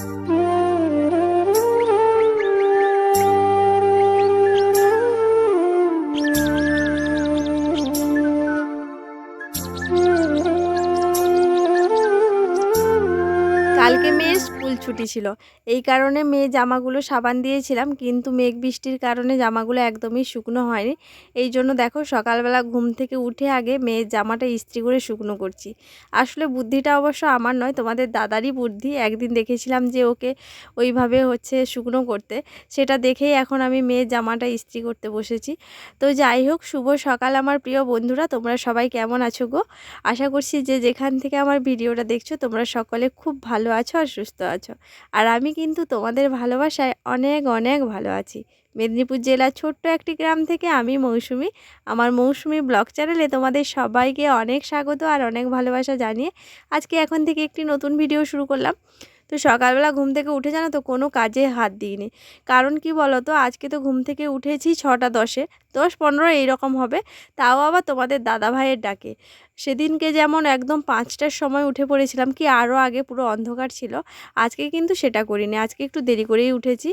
কালকে ছুটি ছিল। এই কারণে মেয়ে জামাগুলো সাবান দিয়েছিলাম, কিন্তু মেঘ বৃষ্টির কারণে জামাগুলো একদমই শুকনো হয়নি। এই জন্য দেখো সকালবেলা ঘুম থেকে উঠে আগে মেয়ের জামাটা ইস্ত্রি করে শুকনো করছি। আসলে বুদ্ধিটা অবশ্য আমার নয়, তোমাদের দাদারই বুদ্ধি। একদিন দেখেছিলাম যে ওকে ওইভাবে হচ্ছে শুকনো করতে। সেটা দেখেই এখন আমি মেয়ের জামাটা ইস্ত্রি করতে বসেছি। তো যাই হোক, শুভ সকাল আমার প্রিয় বন্ধুরা, তোমরা সবাই কেমন আছো গো? আশা করছি যে যেখান থেকে আমার ভিডিওটা দেখছ, তোমরা সকলে খুব ভালো আছো আর সুস্থ আছো। আর আমি কিন্তু তোমাদের ভালোবাসায় অনেক অনেক ভালো আছি। মেদিনীপুর জেলার ছোট্ট একটি গ্রাম থেকে আমি মৌসুমি। আমার মৌসুমি ব্লগ চ্যানেলে তোমাদের সবাইকে অনেক স্বাগত আর অনেক ভালোবাসা জানিয়ে আজকে এখন থেকে একটি নতুন ভিডিও শুরু করলাম। তো সকালবেলা ঘুম থেকে উঠে জানো তো কোনো কাজে হাত দিইনি। কারণ কি বলো তো আজকে তো ঘুম থেকে উঠেছি ছটা দশে। দশ পনেরো এইরকম হবে, তাও আবার তোমাদের দাদা ভাইয়ের ডাকে। সেদিনকে যেমন একদম পাঁচটার সময় উঠে পড়েছিলাম কি আরও আগে পুরো অন্ধকার ছিল, আজকে কিন্তু সেটা করিনি, আজকে একটু দেরি করেই উঠেছি।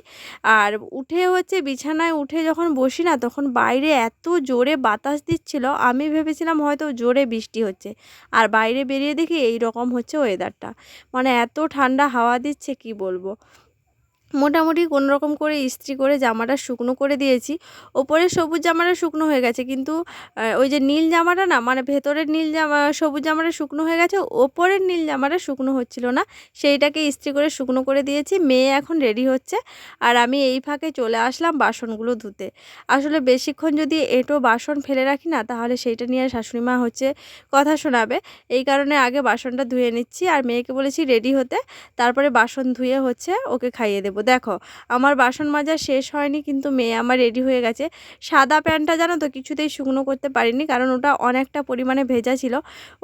আর উঠে হচ্ছে বিছানায় উঠে যখন বসি না তখন বাইরে এত জোরে বাতাস দিচ্ছিল, আমি ভেবেছিলাম হয়তো জোরে বৃষ্টি হচ্ছে। আর বাইরে বেরিয়ে দেখি এই রকম হচ্ছে ওয়েদারটা মানে এত ঠান্ডা হাওয়া দিচ্ছে, কি বলব? মোটামুটি কোনো রকম করে ইস্ত্রি করে জামাটা শুকনো করে দিয়েছি। ওপরে সবুজ জামাটা শুকনো হয়ে গেছে, কিন্তু ওই যে নীল জামাটা না মানে ভেতরের নীল জামা, সবুজ জামাটা শুকনো হয়ে গেছে, ওপরের নীল জামাটা শুকনো হচ্ছিল না। সেইটাকে ইস্ত্রি করে শুকনো করে দিয়েছি, মেয়ে এখন রেডি হচ্ছে, আর আমি এই ফাঁকে চলে আসলাম বাসনগুলো ধুতে। আসলে বেশিক্ষণ যদি এঁটো বাসন ফেলে রাখি না, তাহলে সেইটা নিয়ে শাশুড়ি মা হচ্ছে কথা শোনাবে। এই কারণে আগে বাসনটা ধুয়ে নিচ্ছি, আর মেয়েকে বলেছি রেডি হতে, তারপরে বাসন ধুয়ে হচ্ছে ওকে খাইয়ে দেবো। দেখো, আমার বাসন মাজা শেষ হয়নি, কিন্তু মেয়ে আমার রেডি হয়ে গেছে। সাদা প্যান্টটা জানো তো কিছুতেই শুকনো করতে পারিনি, কারণ ওটা অনেকটা পরিমাণে ভেজা ছিল।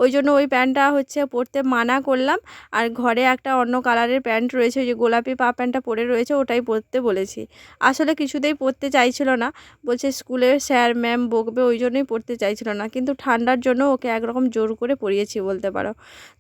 ওই জন্য ওই প্যান্টটা হচ্ছে পরতে মানা করলাম। আর ঘরে একটা অন্য কালারের প্যান্ট রয়েছে, ওই যে গোলাপি পা প্যান্টটা পরে রয়েছে, ওটাই পরতে বলেছি। আসলে কিছুতেই পরতে চাইছিল না। বলছে স্কুলে স্যার, ম্যাম বকবে, ওই জন্যই পরতে চাইছিল না। কিন্তু ঠান্ডার জন্য ওকে একরকম জোর করে পরিয়েছি বলতে পারো।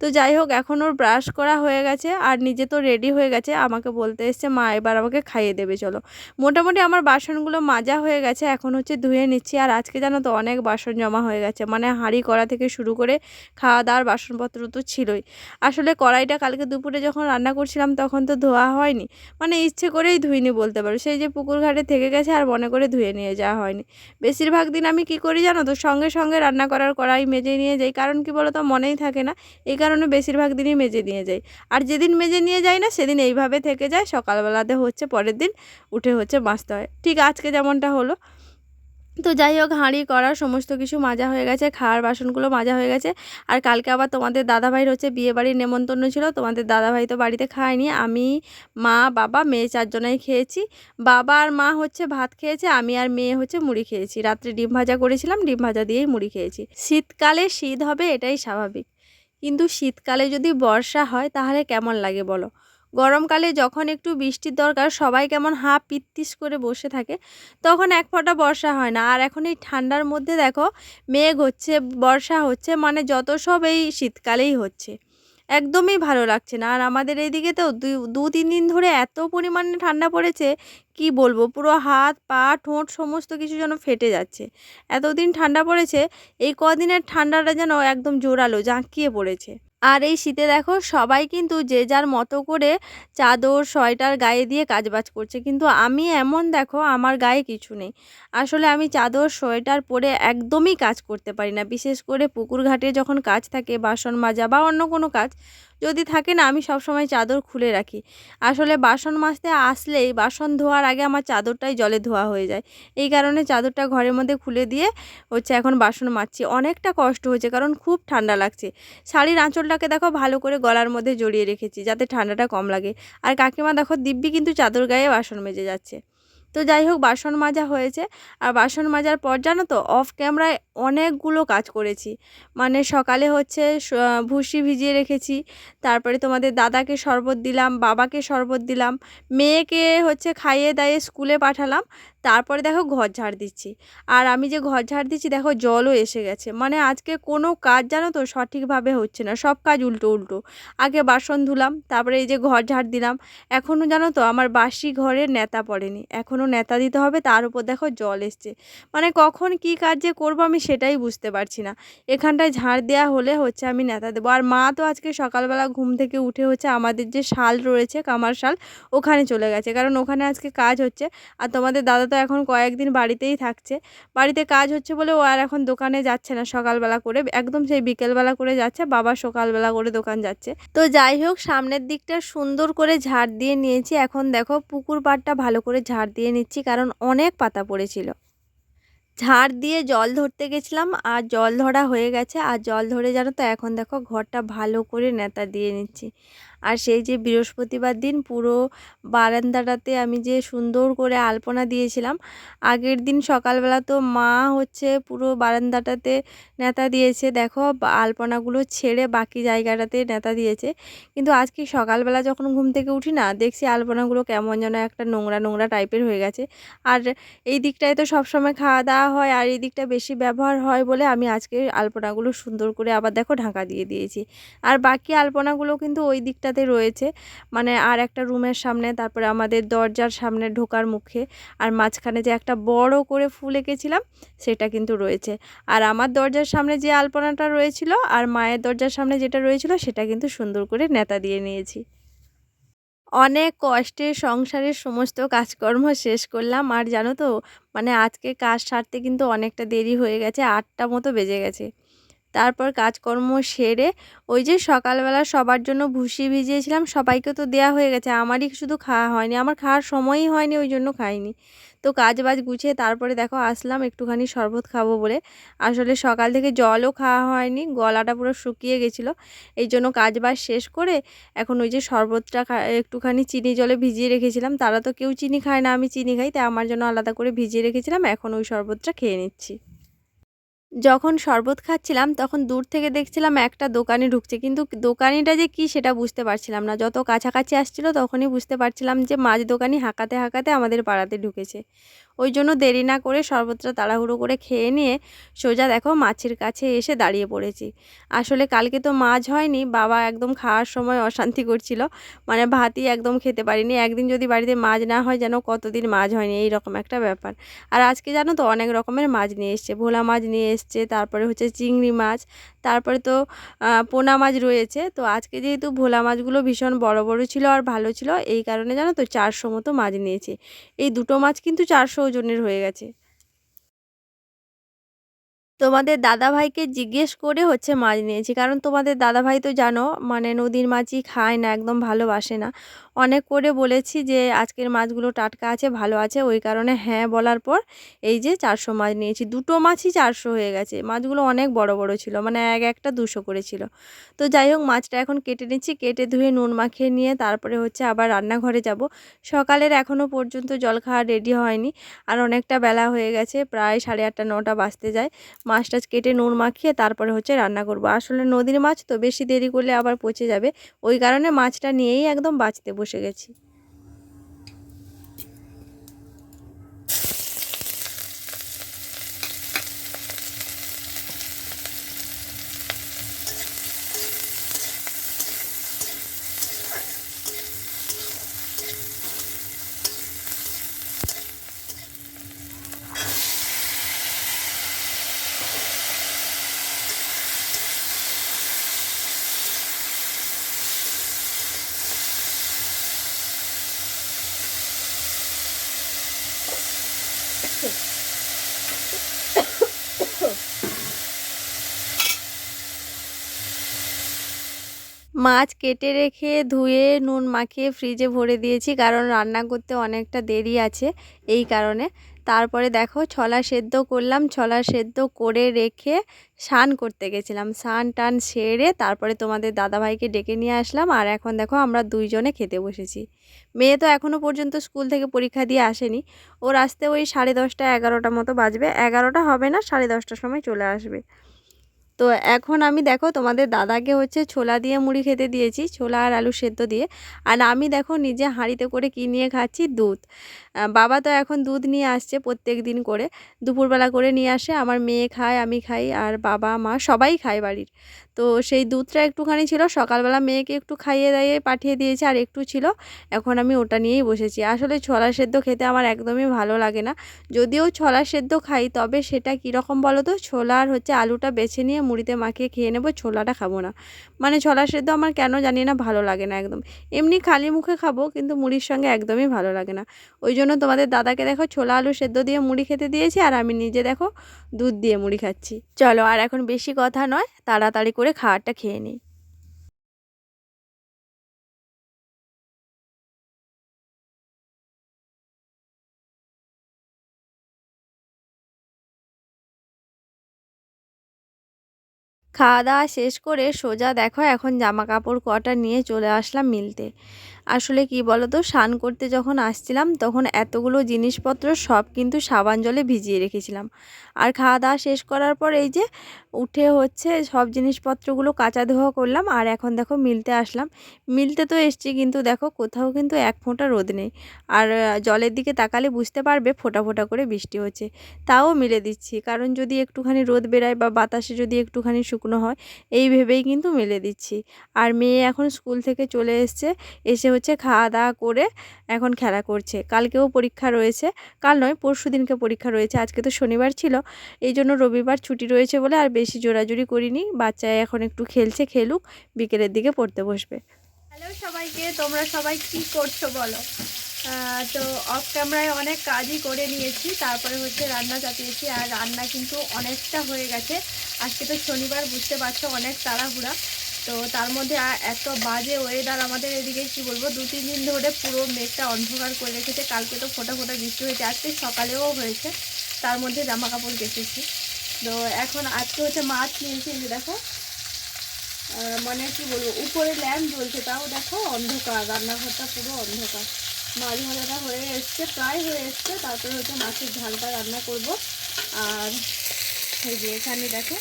তো যাই হোক, এখন ওর ব্রাশ করা হয়ে গেছে, আর নিজে তো রেডি হয়ে গেছে। আমাকে বলতে এসছে, মা এবার আমাকে খাইয়ে দেবে, চলো। মোটামুটি আমার বাসনগুলো মাজা হয়ে গেছে, এখন হচ্ছে ধুয়ে নিচ্ছি। আর আজকে জানো তো অনেক বাসন জমা হয়ে গেছে মানে হাঁড়ি, কড়া থেকে শুরু করে খাওয়া দাওয়ার বাসনপত্র তো ছিলই। আসলে কড়াইটা কালকে দুপুরে যখন রান্না করছিলাম, তখন তো ধোয়া হয়নি। মানে ইচ্ছে করেই ধুইনি বলতে পারো। সেই যে পুকুর ঘাটে থেকে গেছে, আর মনে করে ধুয়ে নিয়ে যাওয়া হয়নি। বেশিরভাগ দিন আমি কি করি জানো তো, সঙ্গে সঙ্গে রান্না করার কড়াই মেজে নিয়ে যাই। কারণ কি বলো তো মনেই থাকে না, এই কারণে বেশিরভাগ দিনই মেজে নিয়ে যাই। আর যেদিন মেজে নিয়ে যাই না, সেদিন এইভাবে থেকে যায় সকালবেলাতে হচ্ছে, পরের দিন উঠে হচ্ছে বাঁচতে হয়। ঠিক আজকে যেমনটা হলো। তো যাই হোক, হাঁড়ি করা সমস্ত কিছু মাজা হয়ে গেছে, খাওয়ার বাসনগুলো মাজা হয়ে গেছে। আর কালকে আবার তোমাদের দাদাভাইয়ের হচ্ছে বিয়ে বাড়ির নেমন্তন্ন ছিল, তোমাদের দাদাভাই তো বাড়িতে খায়নি। আমি, মা, বাবা, মেয়ে চারজনাই খেয়েছি। বাবা আর মা হচ্ছে ভাত খেয়েছে, আমি আর মেয়ে হচ্ছে মুড়ি খেয়েছি। রাত্রে ডিম ভাজা করেছিলাম, ডিম ভাজা দিয়েই মুড়ি খেয়েছি। শীতকালে শীত হবে, এটাই স্বাভাবিক। কিন্তু শীতকালে যদি বর্ষা হয়, তাহলে কেমন লাগে বলো? গরমকালে যখন একটু বৃষ্টির দরকার, সবাই কেমন হাঁ পিত্তিস করে বসে থাকে, তখন এক ফোঁটা বর্ষা হয় না। আর এখন এই ঠান্ডার মধ্যে দেখো, মেঘ হচ্ছে, বর্ষা হচ্ছে মানে যত সব এই শীতকালেই হচ্ছে। একদমই ভালো লাগছে না। আর আমাদের এইদিকে তো দু- তিন দিন ধরে এত পরিমাণে ঠান্ডা পড়েছে, কি বলব? পুরো হাত, পা, ঠোঁট সমস্ত কিছু যেন ফেটে যাচ্ছে। এতদিন ঠান্ডা পড়েছে, এই কদিনের ঠান্ডাটা যেন একদম জোরালো, জাঁকিয়ে পড়েছে। আর এই শীতে দেখো সবাই কিন্তু যে যার মতো করে চাদর, সোয়েটার গায়ে দিয়ে কাজবাজ করছে। কিন্তু আমি এমন দেখো আমার গায়ে কিছু নেই। আসলে আমি চাদর, সোয়েটার পরে একদমই কাজ করতে পারি না। বিশেষ করে পুকুর ঘাটে যখন কাজ থাকে, বাসন মাজা বা অন্য কোনো কাজ যদি থাকে না, আমি সবসময় চাদর খুলে রাখি। আসলে বাসন মাজতে আসলেই বাসন ধোয়ার আগে আমার চাদরটাই জলে ধোয়া হয়ে যায়। এই কারণে চাদরটা ঘরের মধ্যে খুলে দিয়ে হচ্ছে এখন বাসন মাজছি। অনেকটা কষ্ট হয়েছে, কারণ খুব ঠান্ডা লাগছে। শাড়ির আঁচলটাকে দেখো ভালো করে গলার মধ্যে জড়িয়ে রেখেছি, যাতে ঠান্ডাটা কম লাগে। আর কাকিমা দেখো দিব্যি কিন্তু চাদর গায়ে বাসন মেজে যাচ্ছে। তো যাই হোক বাসন মাজা হয়েছে। আর বাসন মাজার পর জানো তো অফ ক্যামেরায় অনেকগুলো কাজ করেছি। মানে সকালে হচ্ছে ভুসি ভিজিয়ে রেখেছি। তারপরে তোমাদের দাদাকে শরবত দিলাম, বাবাকে শরবত দিলাম, মেয়েকে হচ্ছে খাইয়ে দাইয়ে স্কুলে পাঠালাম। তারপরে দেখো ঘর ঝাড় দিচ্ছি। আর আমি যে ঘর ঝাড় দিচ্ছি, দেখো জলও এসে গেছে। মানে আজকে কোনো কাজ জানো তো সঠিকভাবে হচ্ছে না, সব কাজ উল্টো উল্টো। আগে বাসন ধুলাম, তারপরে এই যে ঘর ঝাড় দিলাম। এখনও জানো তো আমার বাসি ঘরে নেতা পড়েনি। এখনও নেতা দিতে হবে, তার উপর দেখো জল এসছে। মানে কখন কি কাজ যে করব আমি সেটাই বুঝতে পারছি না। এখানটায় ঝাড় দেওয়া হলে হচ্ছে আমি নেতা দেবো। আর মা তো আজকে সকালবেলা ঘুম থেকে উঠে হচ্ছে আমাদের যে শাল রয়েছে, কামার শাল, ওখানে চলে গেছে। কারণ ওখানে আজকে কাজ হচ্ছে। আর তোমাদের দাদা তো এখন কয়েকদিন বাড়িতেই থাকছে। বাড়িতে কাজ হচ্ছে বলে ও আর এখন দোকানে যাচ্ছে না, সকালবেলা করে। একদম সেই বিকেলবেলা করে যাচ্ছে, বাবা সকালবেলা করে দোকান যাচ্ছে। তো যাই হোক, সামনের দিকটা সুন্দর করে ঝাড় দিয়ে নিয়েছি। এখন দেখো পুকুর পাড়টা ভালো করে ঝাড় দিয়ে নিচ্ছি, কারণ অনেক পাতা পড়েছিল। ঝাড় দিয়ে জল ধরতে গেছিলাম, আর জল ধরা হয়ে গেছে। আর জল ধরে জানো তো, এখন দেখো ঘরটা ভালো করে নেতা দিয়ে নিচ্ছি। আর সেই যে বৃহস্পতিবার দিন পুরো বারান্দাটাতে আমি যে সুন্দর করে আলপনা দিয়েছিলাম, আগের দিন সকালবেলা তো মা হচ্ছে পুরো বারান্দাটাতে নেতা দিয়েছে। দেখো আলপনাগুলো ছেড়ে বাকি জায়গাটাতে নেতা দিয়েছে। কিন্তু আজকে সকালবেলা যখন ঘুম থেকে উঠি না, দেখছি আলপনাগুলো কেমন যেন একটা নোংরা নোংরা টাইপের হয়ে গেছে। আর এই দিকটায় তো সবসময় খাওয়া দাওয়া হয়, আর এই দিকটা বেশি ব্যবহার হয় বলে আমি আজকে আলপনাগুলো সুন্দর করে আবার দেখো ঢাকা দিয়ে দিয়েছি। আর বাকি আলপনাগুলো কিন্তু ওই দিকটা সাথে রয়েছে। মানে আর একটা রুমের সামনে, তারপরে আমাদের দরজার সামনে ঢোকার মুখে। আর মাঝখানে যে একটা বড় করে ফুল এঁকেছিলাম, সেটা কিন্তু রয়েছে। আর আমার দরজার সামনে যে আলপনাটা রয়েছিল, আর মায়ের দরজার সামনে যেটা রয়েছিল, সেটা কিন্তু সুন্দর করে নেতা দিয়ে নিয়েছি। অনেক কষ্টে সংসারের সমস্ত কাজকর্ম শেষ করলাম। আর জানো তো মানে আজকে কাজ সারতে কিন্তু অনেকটা দেরি হয়ে গেছে, আটটা মতো বেজে গেছে। তারপর কাজকর্ম সেরে ওই যে সকালবেলা সবার জন্য ভুসি ভিজিয়েছিলাম, সবাইকে তো দেয়া হয়ে গেছে, আমারই শুধু খাওয়া হয়নি, আমার খাওয়ার সময়ই হয়নি, ওই জন্য খাইনি। তো কাজ বাজ গুছিয়ে তারপরে দেখো আসলাম, একটুখানি শরবত খাব বলে। আসলে সকাল থেকে জলও খাওয়া হয়নি, গলাটা পুরো শুকিয়ে গেছিল, এই জন্য কাজ বাজ শেষ করে এখন ওই যে শরবতটা একটুখানি চিনি জলে ভিজিয়ে রেখেছিলাম, তারা তো কেউ চিনি খায় না, আমি চিনি খাই, তাই আমার জন্য আলাদা করে ভিজিয়ে রেখেছিলাম, এখন ওই শরবতটা খেয়ে নিচ্ছি। যখন শরবত খাচ্ছিলাম, তখন দূর থেকে দেখছিলাম একটা দোকানে ঢুকছে। কিন্তু দোকানিটা যে কি সেটা বুঝতে পারছিলাম না। যত কাছাকাছি আসছিল, তখনই বুঝতে পারছিলাম যে মাছ দোকানি হাঁকাতে হাঁকাতে আমাদের পাড়াতে ঢুকেছে। ওই জন্য দেরি না করে শরবতটা তাড়াহুড়ো করে খেয়ে নিয়ে সোজা দেখো মাছের কাছে এসে দাঁড়িয়ে পড়েছি। আসলে কালকে তো মাছ হয়নি, বাবা একদম খাওয়ার সময় অশান্তি করছিল মানে ভাতই একদম খেতে পারিনি। একদিন যদি বাড়িতে মাছ না হয় যেন কতদিন মাছ হয়নি এই রকম একটা ব্যাপার। আর আজকে জানো তো অনেক রকমের মাছ নিয়ে এসছে, ভোলা মাছ নিয়ে এসছে, তারপরে হচ্ছে চিংড়ি মাছ তারপরে তো পোনা মাছ রয়েছে। তো আজকে যেহেতু ভোলা মাছগুলো ভীষণ বড় বড় ছিল আর ভালো ছিল, এই কারণে জানো তো চারশো মতো মাছ নিয়েছে। এই দুটো মাছ কিন্তু চারশো ওজনের হয়ে গেছে। তোমাদের দাদাভাইকে জিজ্ঞেস করে হচ্ছে মাছ নিয়েছি। কারণ তোমাদের দাদাভাই তো জানো মানে নদীর মাছই খায় না, একদম ভালোবাসে না। অনেক করে বলেছি যে, আজকের মাছগুলো টাটকা আছে, ভালো আছে। ওই কারণে হ্যাঁ বলার পর এই যে চারশো মাছ নিয়েছি। দুটো মাছই চারশো হয়ে গেছে। মাছগুলো অনেক বড় বড় ছিল মানে এক একটা দুশো করেছিল তো যাই হোক, মাছটা এখন কেটে নিচ্ছি। কেটে ধুয়ে নুন মাখিয়ে নিয়ে তারপরে হচ্ছে আবার রান্নাঘরে যাব। সকালের এখনও পর্যন্ত জল খাওয়া রেডি হয়নি। আর অনেকটা বেলা হয়ে গেছে, প্রায় সাড়ে আটটা, নটা বাজতে যায়। মাছ টাছ কেটে নুন মাখিয়ে তারপরে হচ্ছে রান্না করব। আসলে নদীর মাছ তো বেশি দেরি করলে আবার পচে যাবে। ওই কারণে মাছটা নিয়েই একদম বাঁচতে বসে গেছি। মাছ কেটে রেখে ধুয়ে নুন মাখিয়ে ফ্রিজে ভরে দিয়েছি, কারণ রান্না করতে অনেকটা দেরি আছে এই কারণে। তারপরে দেখো ছলা সেদ্ধ করলাম, ছলা সেদ্ধ করে রেখে স্নান করতে গেছিলাম। স্নান টান সেরে তারপরে তোমাদের দাদাভাইকে ডেকে নিয়ে আসলাম, আর এখন দেখো আমরা দুইজনে খেতে বসেছি। মেয়ে তো এখনও পর্যন্ত স্কুল থেকে পরীক্ষা দিয়ে আসেনি। ওর আসতে ওই সাড়ে দশটা এগারোটা মতো বাজবে। এগারোটা হবে না, সাড়ে দশটার সময় চলে আসবে। তো এখন আমি দেখো তোমাদের দাদাকে হচ্ছে ছোলা দিয়ে মুড়ি খেতে দিয়েছি, ছোলা আর আলু সেদ্ধ দিয়ে। আর আমি দেখো নিজে হাঁড়িতে করে কী নিয়ে খাচ্ছি? দুধ। বাবা তো এখন দুধ নিয়ে আসছে প্রত্যেক দিন করে। দুপুরবেলা করে নিয়ে আসে, আমার মেয়ে খায়, আমি খাই, আর বাবা, মা সবাই খায় বাড়ির। তো সেই দুধটা একটুখানি ছিল, সকালবেলা মেয়েকে একটু খাইয়ে দাইয়ে পাঠিয়ে দিয়েছে আর একটু ছিল। এখন আমি ওটা নিয়েই বসেছি। আসলে ছোলা সেদ্ধ খেতে আমার একদমই ভালো লাগে না। যদিও ছোলা সেদ্ধ খাই, তবে সেটা কীরকম বলো তো ছোলা আর হচ্ছে আলুটা বেছে নিয়ে মুড়িতে মাখিয়ে খেয়ে নেব, ছোলাটা খাব না। মানে ছোলা সেদ্ধ আমার কেন জানি না ভালো লাগে না একদম। এমনি খালি মুখে খাব, কিন্তু মুড়ির সঙ্গে একদমই ভালো লাগে না। ওই জন্য তোমাদের দাদাকে দেখো ছোলা, আলু সেদ্ধ দিয়ে মুড়ি খেতে দিয়েছি, আর আমি নিজে দেখো দুধ দিয়ে মুড়ি খাচ্ছি। চলো, আর এখন বেশি কথা নয়, তাড়াতাড়ি করে খাবারটা খেয়ে নিই। খাওয়া দাওয়া শেষ করে সোজা দেখো এখন জামা কাপড় কটা নিয়ে চলে আসলাম মিলতে। আসলে কি বলো তো স্নান করতে যখন আসছিলাম তখন এতগুলো জিনিসপত্র সব কিন্তু সাবান জলে ভিজিয়ে রেখেছিলাম। আর খাওয়া দাওয়া শেষ করার পর এই যে উঠে হচ্ছে সব জিনিসপত্রগুলো কাচা ধোয়া করলাম আর এখন দেখো মিলতে আসলাম। মিলতে তো এসছি কিন্তু দেখো কোথাও কিন্তু এক ফোঁটা রোদ নেই। আর জলের দিকে তাকালে বুঝতে পারবে ফোঁটা ফোঁটা করে বৃষ্টি হচ্ছে। তাও মিলে দিচ্ছি, কারণ যদি একটুখানি রোদ বেরায় বা বাতাসে যদি একটুখানি শুকনো হয়, এই ভেবেই কিন্তু মেলে দিচ্ছি। আর মেয়ে এখন স্কুল থেকে চলে এসছে, এসে হচ্ছে খাওয়া দাওয়া করে এখন খেলা করছে। কালকেও পরীক্ষা রয়েছে। কাল নয়, পরশু দিনকে পরীক্ষা রয়েছে। আজকে তো শনিবার ছিল। এই জন্য রবিবার ছুটি রয়েছে বলে আর বেশি জোরাজুরি করিনি। বাচ্চা এখন একটু খেলছে, খেলুক, বিকেলের দিকে পড়তে বসবে। হ্যালো সবাইকে, তোমরা সবাই কি করছ বলো? তো অফ ক্যামেরায় অনেক কাজই করে নিয়েছি। তারপরে হচ্ছে রান্না চাপিয়েছি। আর রান্না কিন্তু অনেকটা হয়ে গেছে। আজকে তো শনিবার, বুঝতে পারছ, অনেক তাড়াহুড়া। তো তার মধ্যে এত বাজে ওয়েদার আমাদের এদিকে, কি বলব, দু, তিন দিন ধরে পুরো মেঘটা অন্ধকার করে রেখেছে। কালকে তো ফোটা ফোটা বৃষ্টি হয়েছে, আজকে সকালেও হয়েছে। তার মধ্যে জামা কাপড় কেচেছি। তো এখন আজকে হচ্ছে মাছ নিয়েছি যে দেখো। মানে কি বলব, উপরে ল্যাম্প জ্বলছে, তাও দেখো অন্ধকার, রান্নাঘরটা পুরো অন্ধকার। মাছ ভাজাটা হয়ে এসছে, প্রায় হয়ে এসছে, তারপরে হচ্ছে মাছের ঝালটা রান্না করব। আর এই যে এখানে দেখো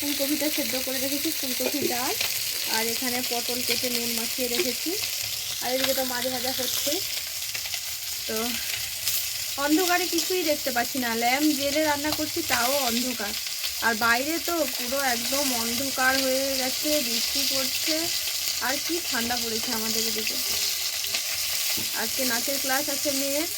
ফুলকপিটা সেদ্ধ করে রেখেছি, ফুলকপি ডাল, আর এখানে পটল কেটে নুন মাখিয়ে রেখেছি। আর এদিকে তো মাছ ভাজা হচ্ছে। তো অন্ধকারে কিছুই দেখতে পাচ্ছি না। ল্যাম্প জেলে রান্না করছি, তাও অন্ধকার। আর বাইরে তো পুরো একদম অন্ধকার হয়ে গেছে, বৃষ্টি পড়ছে। আর কি ঠান্ডা পড়েছে আমাদের এদিকে। আজকে নাচের ক্লাস আছে মেয়ের।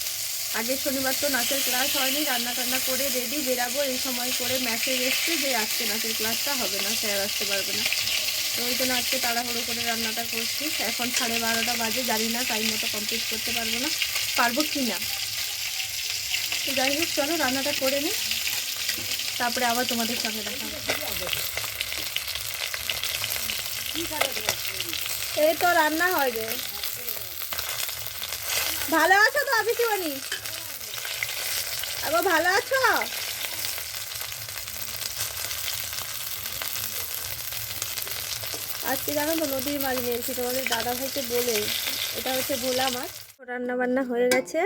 আগের শনিবার তো নাচের ক্লাস হয়নি রান্না টান্না করে রেডি বেরাবো এই সময় করে মেসেজ এসছে যে আজকে নাচের ক্লাসটা হবে না স্যার আসতে পারবে না। তো ওই জন্য আজকে তাড়াহুড়ো করে রান্নাটা করছি। এখন সাড়ে বারোটা বাজে, জানি না টাইম মতো কমপ্লিট করতে পারব না, পারব কি না? তো যাই হোক, চলো রান্নাটা করে নিই, তারপরে আবার তোমাদের সঙ্গে দেখা এই তো রান্না হবে ভালো আছো তো অফিসে বলি? আবার ভালো আছো? আজকে জানো তো নদীর মাছ নিয়েছি তোমাদের দাদা ভাইকে বলে। এটা হচ্ছে ভোলা মাছ। রান্না বান্না হয়ে গেছে।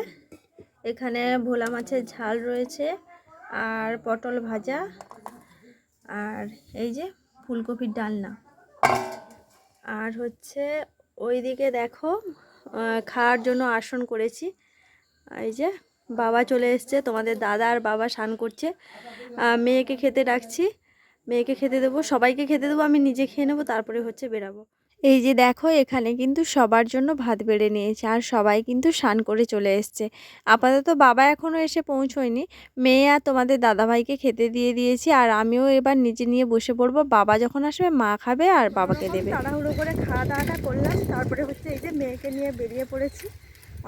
এখানে ভোলা মাছের ঝাল রয়েছে আর পটল ভাজা আর এই যে ফুলকপির ডালনা। আর হচ্ছে ওইদিকে দেখো খাওয়ার জন্য আসন করেছি। এই যে বাবা চলে এসছে তোমাদের দাদা আর বাবা স্নান করছে। মেয়েকে খেতে ডাকছি মেয়েকে খেতে দেবো সবাইকে খেতে দেবো আমি নিজে খেয়ে নেব তারপরে হচ্ছে বেরাবো। এই যে দেখো এখানে কিন্তু সবার জন্য ভাত বেড়ে নিয়েছে আর সবাই কিন্তু স্নান করে চলে এসছে। আপাতত বাবা এখনও এসে পৌঁছয়নি মেয়ে আর তোমাদের দাদাভাইকে খেতে দিয়ে দিয়েছি আর আমিও এবার নিজে নিয়ে বসে পড়ব। বাবা যখন আসবে মা খাবে আর বাবাকে দেবে। তাড়াহুড়ো করে খাওয়া দাওয়াটা করলাম তারপরে হচ্ছে এই যে মেয়েকে নিয়ে বেরিয়ে পড়েছি।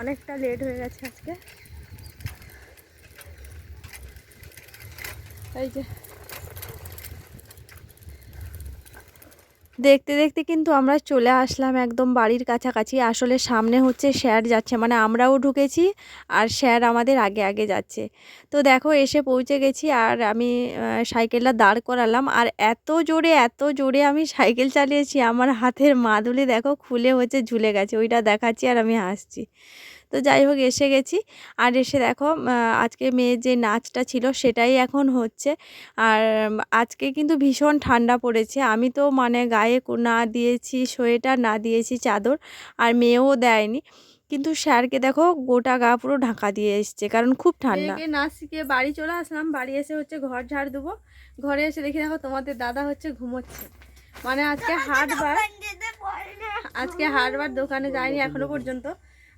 অনেকটা লেট হয়ে গেছে আজকে। এই যে। দেখতে দেখতে কিন্তু আমরা চলে আসলাম একদম বাড়ির কাছাকাছি। আসলে সামনে হচ্ছে স্যার যাচ্ছে মানে আমরাও ঢুকেছি আর স্যার আমাদের আগে আগে যাচ্ছে। তো দেখো এসে পৌঁছে গেছি আর আমি সাইকেলটা দাঁড় করালাম আর এত জোরে এত জোরে আমি সাইকেল চালিয়েছি, আমার হাতের মাদুলি দেখো খুলে হচ্ছে ঝুলে গেছে, ওইটা দেখাচ্ছি আর আমি হাসছি। তো যাই হোক এসে গেছি। আর এসে দেখো আজকে মেয়ের যে নাচটা ছিল সেটাই এখন হচ্ছে। আর আজকে কিন্তু ভীষণ ঠান্ডা পড়েছে। আমি তো মানে গায়ে না দিয়েছি সোয়েটার না দিয়েছি চাদর আর মেয়েও দেয়নি। কিন্তু স্যারকে দেখো গোটা গা পুরো ঢাকা দিয়ে এসছে কারণ খুব ঠান্ডা। নাচ শিখিয়ে বাড়ি চলে আসলাম। বাড়ি এসে হচ্ছে ঘর ঝাড় দেবো। ঘরে এসে দেখি দেখো তোমাদের দাদা হচ্ছে ঘুমোচ্ছে। মানে আজকে হাটবার আজকে হাটবার দোকানে যায়নি এখনও পর্যন্ত।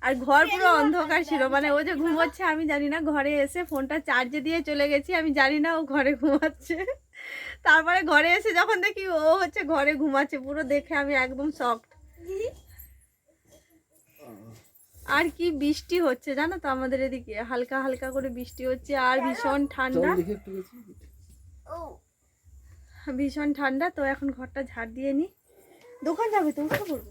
আর ঘর পুরো অন্ধকার ছিল। মানে ও যে ঘুমোচ্ছে আমি জানি না ঘরে এসে ফোনটা চার্জে দিয়ে চলে গেছি আমি জানি না ও ঘরে ঘুমাচ্ছে। তারপরে ঘরে এসে যখন দেখি ও হচ্ছে ঘরে ঘুমাচ্ছে পুরো দেখে আমি একদম শকড আর কি বৃষ্টি হচ্ছে জানো তো আমাদের এদিকে? হালকা হালকা করে বৃষ্টি হচ্ছে আর ভীষণ ঠান্ডা। ভীষণ ঠান্ডা তো এখন ঘরটা ঝাড় দিয়ে নি। দোকান যাবে তো উঠে পড়ব